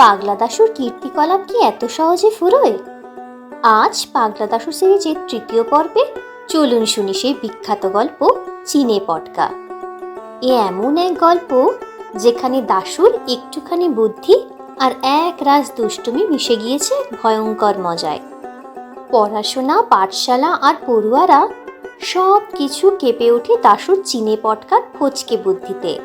পাগলা দাশুর কীর্তিকলাপ কি এত সহজে ফুরোয়? আজ পাগলা দাশু সিরিজের তৃতীয় পর্বে চলুন শুনি সেই বিখ্যাত গল্প চিনে পটকা। এ এমন এক গল্প যেখানে দাশুর একটুখানি বুদ্ধি আর এক রাজ দুষ্টুমি মিশে গিয়েছে ভয়ঙ্কর মজায়। পড়াশোনা, পাঠশালা আর পড়ুয়ারা সব কিছু কেঁপে ওঠে দাশুর চিনে পটকার ফচকে বুদ্ধিতে।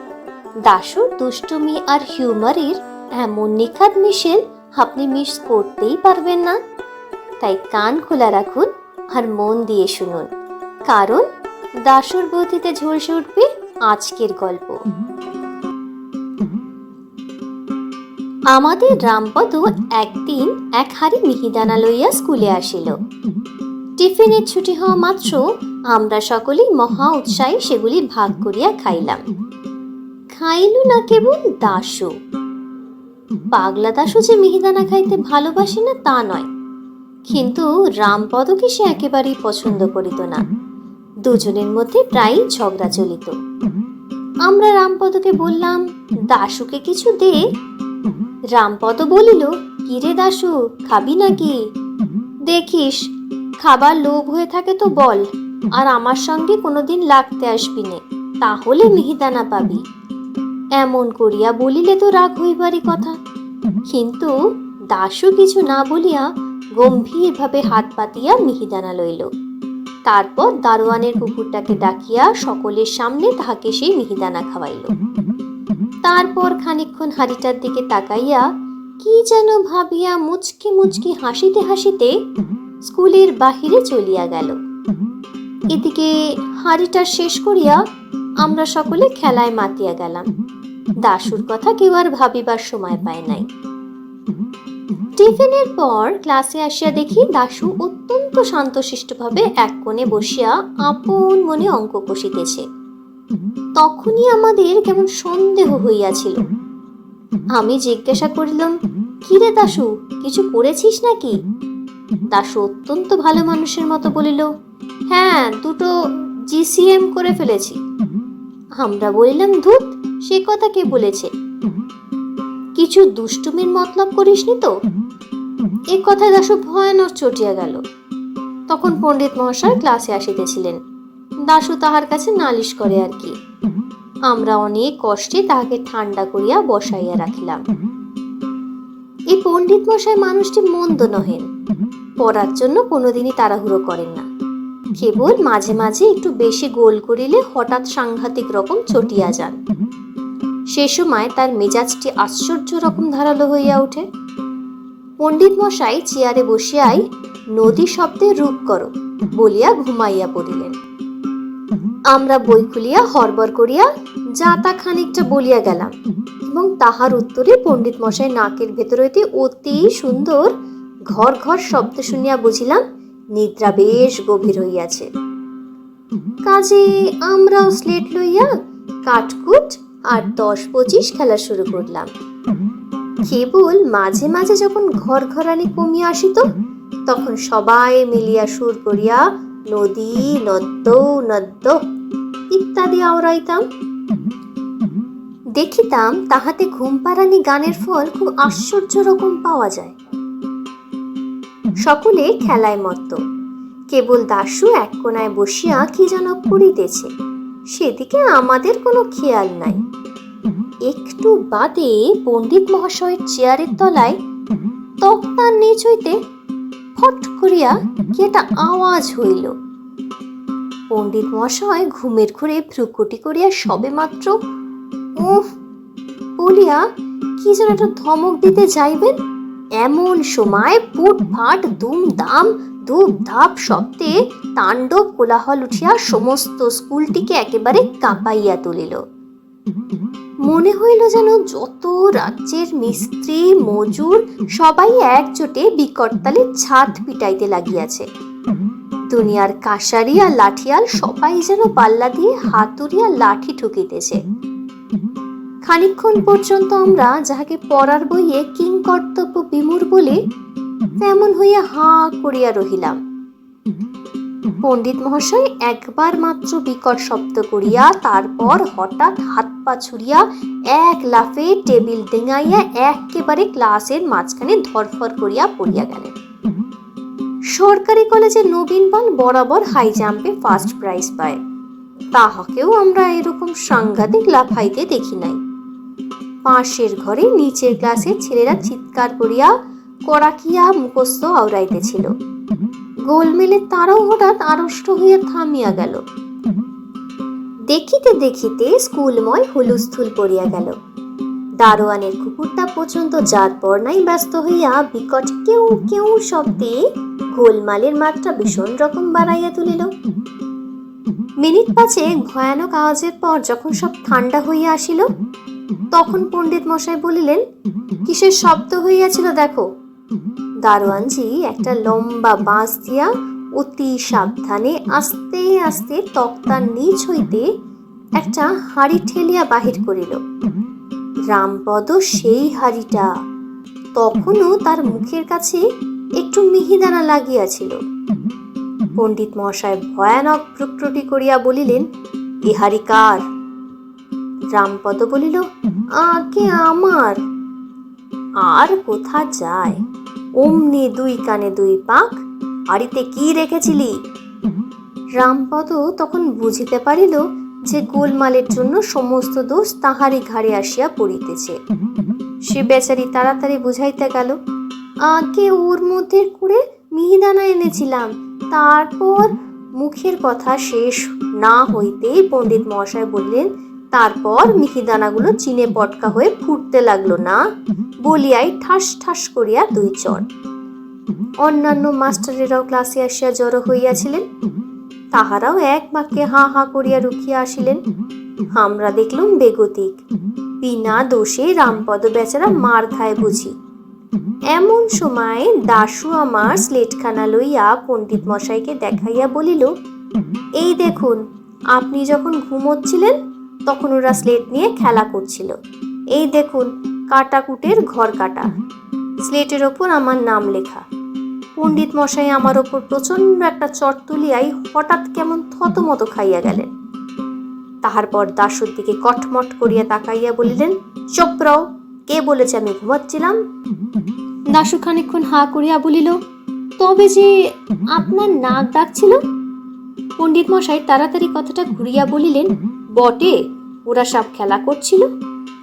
দাশুর দুষ্টুমি আর হিউমারের এমন নিখাদ মিশেল আপনি মিস করতেই পারবেন না। তাই কান খোলা রাখুন আর মন দিয়ে শুনুন। কারণ দাশুর বুদ্ধিতে ঝলসে উঠবে আজকের গল্প। আমাদের রামপদ একদিন এক হাড়ি মিহিদানা লইয়া স্কুলে আসিল। টিফিনের ছুটি হওয়া মাত্র আমরা সকলেই মহা উৎসাহে সেগুলি ভাগ করিয়া খাইলাম। খাইল না কেবল দাসু পাগলা দাসু যে মিহিদানা খাইতে ভালোবাসে না, তা নয়। কিন্তু রামপদকে সে একেবারেই পছন্দ করিত না। দুজনের মধ্যে প্রায়ই ঝগড়া চলিত। আমরা রামপদকে বললাম, দাশুকে কিছু দে। রামপদ বলিল, কিরে দাশু, খাবি নাকি? দেখিস, খাবার লোভ হয়ে থাকে তো বল, আর আমার সঙ্গে কোনোদিন লাগতে আসবি নে, তাহলে মিহিদানা পাবি। এমন করিয়া বলিলে তো রাগ হইবারই কথা। কিন্তু দাশু কিছু না বলিয়া গম্ভীরভাবে হাত পাতিয়া মিহিদানা লইল। তারপর দারোয়ানের কুকুরটাকে ডাকিয়া সকলের সামনে তাহাকে সেই মিহিদানা খাওয়াইল। তারপর খানিকক্ষণ হাড়িটার দিকে তাকাইয়া কি যেন ভাবিয়া মুচকি মুচকি হাসিতে হাসিতে স্কুলের বাহিরে চলিয়া গেল। এদিকে হাড়িটা শেষ করিয়া আমরা সকলে খেলায় মাতিয়া গেলাম। দাশুর কথা কেউ আর ভাবিবার সময় পায় নাই। টিফিনের পর ক্লাসে আসিয়া দেখি দাশু অত্যন্ত শান্তশিষ্টভাবে এক কোণে বসিয়া আপন মনে অঙ্ক কষিতেছে। তখনই আমাদের কেমন সন্দেহ হইয়াছিল। আমি জিজ্ঞাসা করিলাম, কিরে দাশু, কিছু করেছিস নাকি? দাশু অত্যন্ত ভালো মানুষের মতো বলিল হ্যাঁ দুটো জিসিএম করে ফেলেছি। আমরা বলিলাম, ধুত সে কথা কে বলেছে? কিছু দুষ্টুমির মতলব করিসনি তো? এ কথায় দাশু ভয়ানক চটিয়া গেল। তখন পণ্ডিত মহাশয় ক্লাসে আসিতেছিলেন। দাশু তাহার কাছে নালিশ করে আর কি। আমরা অনেক কষ্টে তাহাকে ঠান্ডা করিয়া বসাইয়া রাখিলাম। এই পণ্ডিত মশাই মানুষটি মন্দ নহেন। পড়ার জন্য কোনোদিনই তাড়াহুড়ো করেন না। কেবল মাঝে মাঝে একটু বেশি গোল করিলে হঠাৎ সাংঘাতিক রকম চটিয়া যান। সে সময় তার মেজাজটি আশ্চর্য রকম ধারালো হইয়া ওঠে। পণ্ডিত মশাই চেয়ারে বসিয়াই নদী শব্দে রূপ করো বলিয়া ঘুমাইয়া পড়িলেন। আমরা বই খুলিয়া হরবর করিয়া যা তা খানিকটা বলিয়া গেলাম এবং তাহার উত্তরে পণ্ডিত মশাই নাকের ভেতর হইতে অতি সুন্দর ঘর ঘর শব্দ শুনিয়া বুঝিলাম, নিদ্রা বেশ গভীর হইয়াছে। কাজে আমরাও স্লেট লইয়া কাটকুট আর দশ পঁচিশ খেলা শুরু করলাম। কেবল মাঝে মাঝে যখন ঘর ঘরানি কমিয়া আসিত, তখন সবাই মিলিয়া সুর করিয়া, নদী, নদ্য নদ্য ইত্যাদি আওড়াইতাম। দেখিতাম তাহাতে ঘুমপাড়ানি গানের ফল খুব আশ্চর্য রকম পাওয়া যায়। সকলে খেলায় মত্ত। কেবল দাশু এক কোনায় বসিয়া কি যেন করিতেছে। সেদিকে আমাদের কোনো খেয়াল নাই। একটু বাদে পণ্ডিত মহাশয়ের চেয়ারের তলায় তক্তার নিচ হইতে ফট করিয়া কি একটা আওয়াজ হইল। পণ্ডিত মহাশয় ঘুমের ঘুরে ভ্রুকুটি করিয়া সবে মাত্র উফ বলিয়া কি যেন একটা ধমক দিতে যাইবেন? এমন সময় পুট ফাট দুম দাম ধূপ ধাপ শব্দে তাণ্ডব কোলাহল উঠিয়া সমস্ত স্কুলটিকে একেবারে কাঁপাইয়া তুলিল। মনে হইল যেন যত রাজ্যের মিস্ত্রি, মজুর সবাই একজোটে বিকটতালে ছাদ পিটাইতে লাগিয়াছে। দুনিয়ার কাশারি আর লাঠিয়াল সবাই যেন পাল্লা দিয়ে আর লাঠি ঠুকিতেছে। খানিকক্ষণ পর্যন্ত আমরা যাহাকে পড়ার বইয়ে কিং কর্তব্য বিমূর বলে তেমন হইয়া হা করিয়া রহিলাম। পণ্ডিত মহাশয় একবার মাত্র বিকট শব্দ করিয়া তারপর হঠাৎ হাত পা ছুড়িয়া এক লাফে টেবিল ডেঙাইয়া একেবারে ক্লাসের মাঝখানে ধরফর করিয়া পড়িয়া গেলেন। সরকারি কলেজে নবীন পাল বরাবর হাই জাম্পে ফার্স্ট প্রাইজ পায়। তাহাকেও আমরা এরকম সাংঘাতিক লাফাইতে দেখি নাই। পাশের ঘরে নিচের ক্লাসের ছেলেরা চিৎকার করিয়া কড়াকিয়া মুখস্থ আওড়াইতেছিল। গোলমেলে তারাও হঠাৎ আড়ষ্ট হইয়া থামিয়া গেল। দেখিতে দেখিতে স্কুলময় হুলুস্থুল পড়িয়া গেল। দারোয়ানের কুকুরটা পর্যন্ত জাত বর্ণাই ব্যস্ত হইয়া বিকট কেউ কেউ শব্দে গোলমালের মাত্রা ভীষণ রকম বাড়াইয়া তুলিল। মিনিট পাঁচে ভয়ানক আওয়াজের পর যখন সব ঠান্ডা হইয়া আসিল, তখন পণ্ডিত মশাই বলিলেন, কিসের শব্দ হইয়াছিল দেখো দারোয়ানজি একটা লম্বা বাঁশ দিয়া অতি সাবধানে আস্তে আস্তে তক্তার নিচ হইতে একটা হাড়ি ঠেলিয়া বাহির করিল। রামপদ সেই হাড়িটা। তখনও তার মুখের কাছে একটু মিহিদানা লাগিয়াছিল। পণ্ডিত মহাশয় ভয়ানক প্রক্রটি করিয়া বলিলেন, এ হাড়ি কার? রামপদ বলিল, আগে আমার। আর কোথা যায়? অমনি দুই কানে দুই পাক হাড়িতে কি রেখেছিলি? রামপদ তখন বুঝিতে পারিল যে গোলমালের জন্য সমস্ত দোষ তাহারই ঘাড়ে আসিয়া পড়িতেছে। সে বেচারি তাড়াতাড়ি বুঝাইতে গেল, আগে ওর মধ্যে করে মিহিদানা এনেছিলাম, তারপর মুখের কথা শেষ না হইতেই পণ্ডিত মহাশয় বললেন তারপর মিহিদানাগুলো চিনে পটকা হয়ে ফুটতে লাগল না। বলিয়াই ঠাস ঠাস করিয়া দুই চর। অন্যান্য মাস্টারেরাও ক্লাসে আসিয়া জড়ো হইয়াছিলেন। তাহারাও এক বাক্যে হা হা করিয়া রুখিয়া আসিলেন। আমরা দেখলুম বেগতিক। বিনা দোষে রামপদ বেচারা মার খায় বুঝি। এমন সময় দাশু আমার স্লেটখানা লইয়া পণ্ডিত মশাইকে দেখাইয়া বলিল, এই দেখুন, আপনি যখন ঘুমোচ্ছিলেন তখন ওরা স্লেট নিয়ে খেলা করছিল। এই দেখুন, কাটাকুটের ঘর কাটা। স্লেটের ওপর আমার নাম লেখা। পণ্ডিত মশাই আমার ওপর প্রচণ্ড একটা চট তুলিয়াই হঠাৎ কেমন থতমত খাইয়া গেলেন। তাহার পর দাসুর দিকে কটমট করিয়া তাকাইয়া বলিলেন চোপরাও কে বলেছে আমি ঘুমাচ্ছিলাম? দাশু খানিক্ষণ হা করিয়া বলিল, তবে যে আপনার নাক ডাকছিল? পণ্ডিত মশাই তাড়াতাড়ি কথাটা ঘুরিয়া বলিলেন, বটে ওরা সব খেলা করছিল।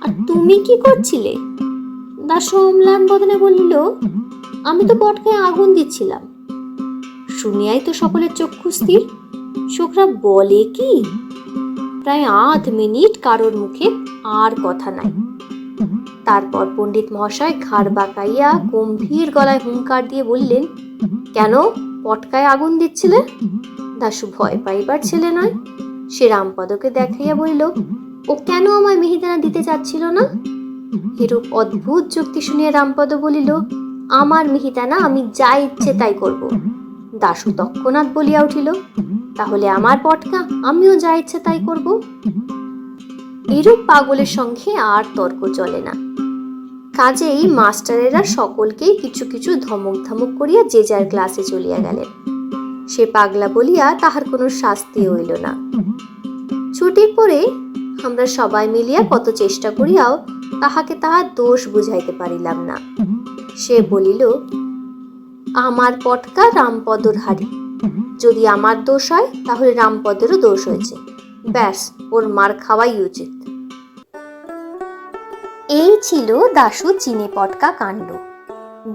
আর তুমি কি করছিলে? দাশু অম্লান বদনে বলিল আমি তো পটকায় আগুন দিচ্ছিলাম। শুনিয়াই তো সকলের চক্ষু স্থির ছোকরা বলে কি? প্রায় আধ মিনিট কারোর মুখে আর কথা নাই। তারপর পণ্ডিত মহাশয় ঘাড় বাঁকাইয়া গম্ভীর গলায় হুঙ্কার দিয়ে বললেন কেন পটকায় আগুন দিচ্ছিলে? দাশু ভয় পাইবার ছেলে নয়। সে রামপদকে দেখাইয়া বলিল ও কেন আমায় মিহিদানা দিতে চাচ্ছিল না? এরূপ অদ্ভুত যুক্তি শুনিয়া রামপদ বলিল, আমার মিহিদানা, আমি যা ইচ্ছে তাই করব। দাশু তৎক্ষণাৎ বলিয়া উঠিল, তাহলে আমার পটকা, আমিও যা ইচ্ছে তাই করব। এরূপ পাগলের সঙ্গে আর তর্ক চলে না। কাজেই মাস্টারেরা সকলকেই কিছু কিছু ধমক ধমক করিয়া যে যার ক্লাসে চলিয়া গেলেন। সে পাগলা বলিয়া তাহার কোনো শাস্তি হইল না। ছুটির পরে আমরা সবাই মিলিয়া কত চেষ্টা করিয়াও তাহাকে তাহার দোষ বুঝাইতে পারিলাম না। সে বলিল, আমার পটকা রামপদর হাড়ি যদি আমার দোষ হয়, তাহলে রামপদেরও দোষ হয়েছে। ব্যাস, ওর মার খাওয়াই উচিত। এই ছিল দাশু চিনে পটকা কাণ্ড।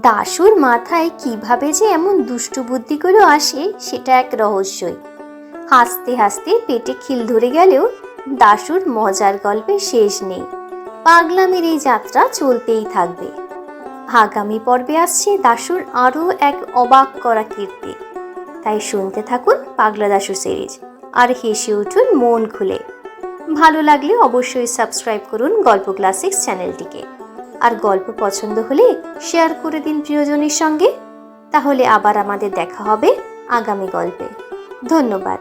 দাশুর মাথায় কীভাবে যে এমন দুষ্টু বুদ্ধিগুলো আসে, সেটা এক রহস্যই। হাসতে হাসতে পেটে খিল ধরে গেলেও দাশুর মজার গল্পে শেষ নেই। পাগলামের এই যাত্রা চলতেই থাকবে। আগামী পর্বে আসছে দাশুর আরও এক অবাক করা কীর্তি। তাই শুনতে থাকুন পাগলা দাশু সিরিজ। আর হেসে উঠুন মন খুলে। ভালো লাগলে অবশ্যই সাবস্ক্রাইব করুন গল্প ক্লাসিক্স চ্যানেলটিকে। আর গল্প পছন্দ হলে শেয়ার করে দিন প্রিয়জনের সঙ্গে। তাহলে আবার আমাদের দেখা হবে আগামী গল্পে। ধন্যবাদ।